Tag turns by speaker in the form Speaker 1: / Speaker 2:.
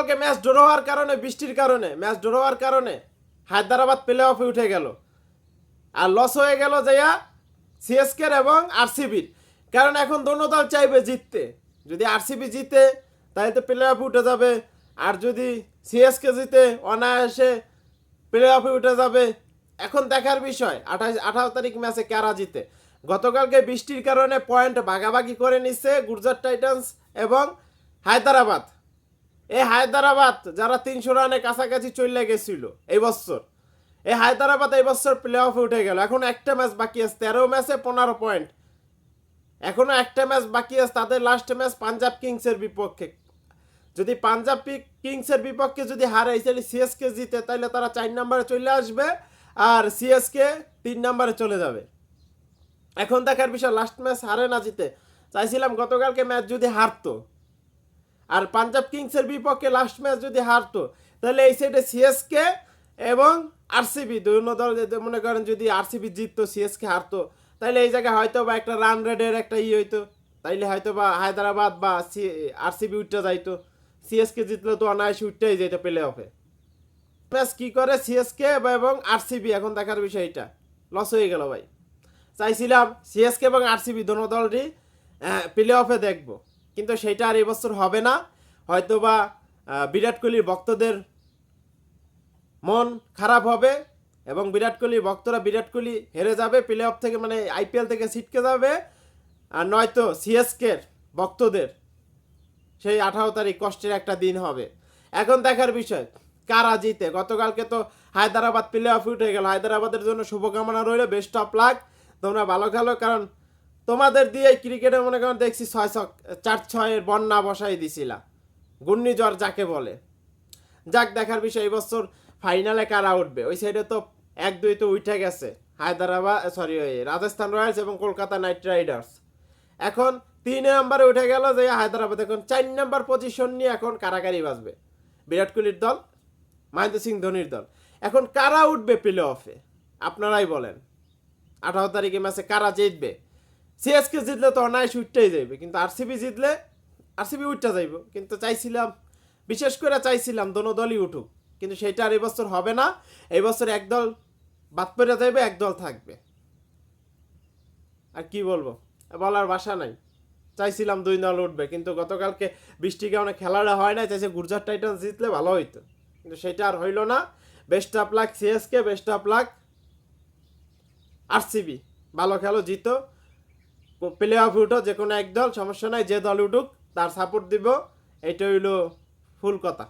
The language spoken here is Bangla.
Speaker 1: গতকালকে ম্যাচ ড্র হওয়ার কারণে, বৃষ্টির কারণে, ম্যাচ ড্র হওয়ার কারণে হায়দ্রাবাদ প্লে অফে উঠে গেল। আর লস হয়ে গেল যাইয়া সিএসকের এবং আরসিবির কারণ এখন দোনো দল চাইবে জিততে। যদি আরসিবি জিতে, তাহলে তো প্লে অফে উঠে যাবে। আর যদি সিএসকে জিতে, অনায়াসে প্লে অফে উঠে যাবে। এখন দেখার বিষয়, আঠাশ, আঠারো তারিখ ম্যাচে কারা জিতে? গতকালকে বৃষ্টির কারণে পয়েন্ট ভাগাভাগি করে নিচ্ছে গুজরাট টাইটান্স এবং হায়দ্রাবাদ। এই হায়দ্রাবাদ, যারা তিনশো রানে কাছাকাছি চলে গেছিল এই বছর। এই হায়দ্রাবাদ এই বছর প্লে অফে উঠে গেল। এখন একটা ম্যাচ বাকি আছে, তেরো ম্যাচে পনেরো পয়েন্ট এখনও একটা ম্যাচ বাকি আছে, তাদের লাস্ট ম্যাচ পাঞ্জাব কিংসের বিপক্ষে। যদি পাঞ্জাব কিংসের বিপক্ষে যদি হারে তাহলে সিএসকে জিতে তাহলে তারা চার নম্বরে চলে আসবে আর সিএসকে তিন নম্বরে চলে যাবে। এখন দেখার বিষয় লাস্ট ম্যাচ হারে না জিতে, চাইছিলাম গতকালকে ম্যাচ যদি হারতো। আর পাঞ্জাব কিংসের বিপক্ষে লাস্ট ম্যাচ যদি হারতো, তাহলে এই সাইডে সিএসকে এবং আরসিবি দুনো দল যদি মনে করেন যদি আরসিবি জিততো সিএসকে হারতো, তাহলে এই জায়গায় হয়তো বা একটা রান রেডের একটা ই হইতো। তাইলে হয়তো বা হায়দ্রাবাদ বা সি আরসিবি উঠতে যাইতো। সিএসকে জিতলে তো অনায়াসে উঠতেই যেত প্লে অফে ম্যাচ কী করে? সিএসকে এবং আরসিবি এখন দেখার বিষয় এটা লস হয়ে গেল ভাই। চাইছিলাম সিএসকে এবং আরসিবি দোনো দলটি প্লে অফে দেখব। কিন্তু সেটা আর এবছর হবে না। হয়তোবা বিরাট কোহলির ভক্তদের মন খারাপ হবে এবং বিরাট কোহলির ভক্তরা বিরাট কোহলি হেরে যাবে প্লে অফ থেকে মানে আইপিএল থেকে ছিটকে যাবে। আর নয়তো সিএসকের ভক্তদের সেই আঠারো তারিখ কষ্টের একটা দিন হবে। এখন দেখার বিষয়, কারা জিতে? গতকালকে তো হায়দ্রাবাদ প্লে অফ উঠে গেল। হায়দ্রাবাদের জন্য শুভকামনা রইল বেস্ট অফ লাক তোমরা ভালো খেলো, কারণ তোমাদের দিয়ে ক্রিকেটে মনে করেন দেখছি ছয় ছক, চার ছয়ের বন্যা বসাই দিছিলা। ঘূর্ণিঝড় যাকে বলে। যাক, দেখার বিষয়, এই বছর ফাইনালে কারা উঠবে? ওই সাইডে তো এক দুই তো উঠে গেছে। হায়দ্রাবাদ সরি রাজস্থান রয়্যালস এবং কলকাতা নাইট রাইডার্স। এখন তিন নম্বরে উঠে গেল যে হায়দ্রাবাদ। এখন চার নম্বর পজিশন নিয়ে এখন কারাকারি বাজবে। বিরাট কোহলির দল, মহেন্দ্র সিং ধোনির দল। এখন কারা উঠবে প্লে অফে আপনারাই বলেন। আঠারো তারিখে ম্যাচে কারা জিতবে? সিএসকে জিতলে তো অনায়াস উঠতেই যাইবে, কিন্তু আরসিবি জিতলে আরসিবি উঠতে যাইব। কিন্তু চাইছিলাম, বিশেষ করে চাইছিলাম দোনো দলই উঠুক, কিন্তু সেটা আর এবছর হবে না। এই বছর এক বাদ পড়ে যাইবে একদল থাকবে। আর কি বলব? বলার ভাষা নাই। চাইছিলাম দুই দল উঠবে, কিন্তু গতকালকে বৃষ্টির কারণে খেলাটা হয় না চাইছে গুজরাট টাইটান্স জিতলে ভালো হইতো। কিন্তু সেটা আর হইল না। Best of luck CSK best of luck RCB ভালো খেলো, জিতো। প্লে অফ উঠো যে কোনো এক দল, সমস্যা নাই, যে দল উঠুক, তার সাপোর্ট দিব। এটা হইল ফুল কথা।